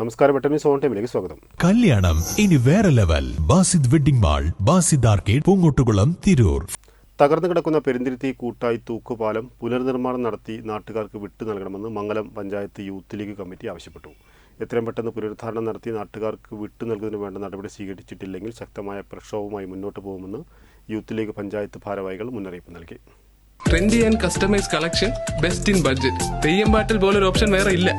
നമസ്കാരം ടൈമിലേക്ക് സ്വാഗതം. കല്യാണം ഇനി വേറെ level. Basid wedding mall Basid arcade Poongottukulam Tirur. തകർന്നു കിടക്കുന്ന പെരിന്തിരുത്തി കൂട്ടായി തൂക്കുപാലം പുനർനിർമ്മാണം നടത്തി നാട്ടുകാർക്ക് വിട്ടു നൽകണമെന്ന് Mangalam panchayat youth league committee ആവശ്യപ്പെട്ടു. എത്രയും പെട്ടെന്ന് പുനരുദ്ധാരണം നടത്തി നാട്ടുകാർക്ക് വിട്ടു നൽകുന്നതിന് വേണ്ട നടപടി സ്വീകരിച്ചിട്ടില്ലെങ്കിൽ ശക്തമായ പ്രക്ഷോഭവുമായി മുന്നോട്ട് പോകുമെന്ന് യൂത്ത് ലീഗ് പഞ്ചായത്ത് ഭാരവാഹികൾ മുന്നറിയിപ്പ് നൽകി. Trendy and customise collection best in budget theyyam പാട്ടിൽ പോലൊരു ഓപ്ഷൻ വേറെ ഇല്ല.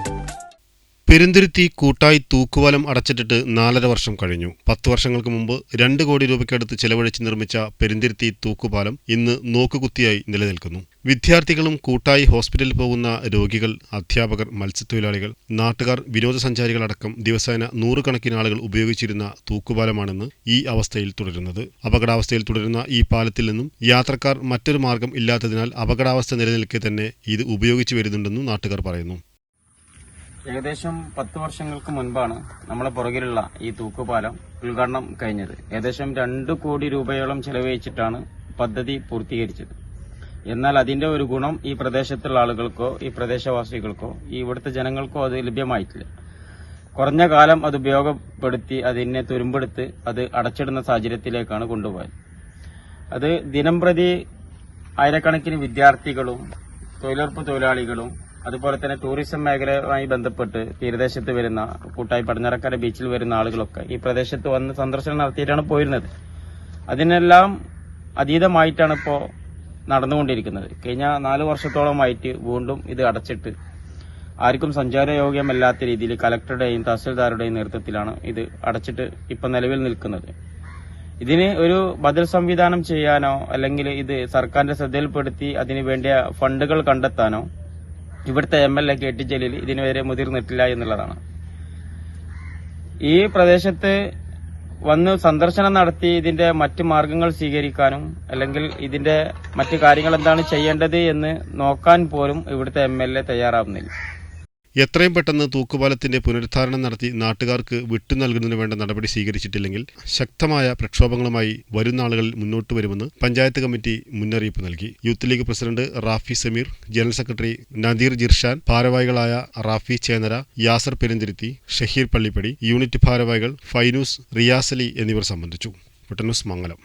പെരുന്തുരുത്തി കൂട്ടായി തൂക്കുപാലം അടച്ചിട്ടിട്ട് നാലര വർഷം കഴിഞ്ഞു. പത്ത് വർഷങ്ങൾക്ക് മുമ്പ് രണ്ട് കോടി രൂപയ്ക്കടുത്ത് ചെലവഴിച്ച് നിർമ്മിച്ച പെരുന്തിരുത്തി തൂക്കുപാലം ഇന്ന് നോക്കുകുത്തിയായി നിലനിൽക്കുന്നു. വിദ്യാർത്ഥികളും കൂട്ടായി ഹോസ്പിറ്റലിൽ പോകുന്ന രോഗികൾ അധ്യാപകർ മത്സ്യത്തൊഴിലാളികൾ നാട്ടുകാർ വിനോദസഞ്ചാരികളടക്കം ദിവസേന നൂറുകണക്കിന് ആളുകൾ ഉപയോഗിച്ചിരുന്ന തൂക്കുപാലമാണെന്ന് ഈ അവസ്ഥയിൽ തുടരുന്നത്. അപകടാവസ്ഥയിൽ തുടരുന്ന ഈ പാലത്തിൽ നിന്നും യാത്രക്കാർ മറ്റൊരു മാർഗം ഇല്ലാത്തതിനാൽ അപകടാവസ്ഥ നിലനിൽക്കെ തന്നെ ഇത് ഉപയോഗിച്ചു വരുന്നുണ്ടെന്നും നാട്ടുകാർ പറയുന്നു. ഏകദേശം പത്ത് വർഷങ്ങൾക്ക് മുൻപാണ് നമ്മളെ പുറകിലുള്ള ഈ തൂക്കുപാലം ഉദ്ഘാടനം കഴിഞ്ഞത്. ഏകദേശം രണ്ട് കോടി രൂപയോളം ചെലവഴിച്ചിട്ടാണ് പദ്ധതി പൂർത്തീകരിച്ചത്. എന്നാൽ അതിന്റെ ഒരു ഗുണം ഈ പ്രദേശത്തുള്ള ആളുകൾക്കോ ഈ പ്രദേശവാസികൾക്കോ ഈ ഇവിടുത്തെ ജനങ്ങൾക്കോ അത് ലഭ്യമായിട്ടില്ല. കുറഞ്ഞ കാലം അത് ഉപയോഗപ്പെടുത്തി അതിനെ തുരുമ്പെടുത്ത് അത് അടച്ചിടുന്ന സാഹചര്യത്തിലേക്കാണ് കൊണ്ടുപോയത്. അത് ദിനംപ്രതി ആയിരക്കണക്കിന് വിദ്യാർത്ഥികളും തൊഴിലുറപ്പ് തൊഴിലാളികളും അതുപോലെ തന്നെ ടൂറിസം മേഖലയുമായി ബന്ധപ്പെട്ട് തീരദേശത്ത് വരുന്ന കൂട്ടായി പടിഞ്ഞാറക്കര ബീച്ചിൽ വരുന്ന ആളുകളൊക്കെ ഈ പ്രദേശത്ത് വന്ന് സന്ദർശനം നടത്തിയിട്ടാണ് പോയിരുന്നത്. അതിനെല്ലാം അതീതമായിട്ടാണ് ഇപ്പോൾ നടന്നുകൊണ്ടിരിക്കുന്നത്. കഴിഞ്ഞ നാല് വർഷത്തോളമായിട്ട് വീണ്ടും ഇത് അടച്ചിട്ട് ആർക്കും സഞ്ചാരയോഗ്യമല്ലാത്ത രീതിയിൽ കലക്ടറുടെയും തഹസിൽദാരുടെയും നേതൃത്വത്തിലാണ് ഇത് അടച്ചിട്ട് ഇപ്പം നിലവിൽ നിൽക്കുന്നത്. ഇതിന് ഒരു ബദൽ സംവിധാനം ചെയ്യാനോ അല്ലെങ്കിൽ ഇത് സർക്കാരിന്റെ ശ്രദ്ധയിൽപ്പെടുത്തി അതിന് വേണ്ടിയ ഫണ്ടുകൾ കണ്ടെത്താനോ ഇവിടുത്തെ M L A K T Jaleel ഇതിനുവരെ മുതിർന്നിട്ടില്ല എന്നുള്ളതാണ്. ഈ പ്രദേശത്ത് വന്ന് സന്ദർശനം നടത്തി ഇതിന്റെ മറ്റ് മാർഗങ്ങൾ സ്വീകരിക്കാനും അല്ലെങ്കിൽ ഇതിന്റെ മറ്റു കാര്യങ്ങൾ എന്താണ് ചെയ്യേണ്ടത് എന്ന് നോക്കാൻ പോലും ഇവിടുത്തെ എം തയ്യാറാവുന്നില്ല. എത്രയും പെട്ടെന്ന് തൂക്കുപാലത്തിന്റെ പുനരുദ്ധാരണം നടത്തി നാട്ടുകാർക്ക് വിട്ടു നൽകുന്നതിന് വേണ്ട നടപടി സ്വീകരിച്ചിട്ടില്ലെങ്കിൽ ശക്തമായ പ്രക്ഷോഭങ്ങളുമായി വരുന്ന ആളുകളിൽ മുന്നോട്ട് വരുമെന്ന് പഞ്ചായത്ത് കമ്മിറ്റി മുന്നറിയിപ്പ് നൽകി. Youth league president Rafi Sameer general secretary Nadeer Jirshan ഭാരവാഹികളായ റാഫി ചേനര യാസർ പെരുന്തിരുത്തി ഷഹീർ പള്ളിപ്പടി യൂണിറ്റ് ഭാരവാഹികൾ ഫൈനൂസ് റിയാസലി എന്നിവർ സംബന്ധിച്ചു. മംഗലം.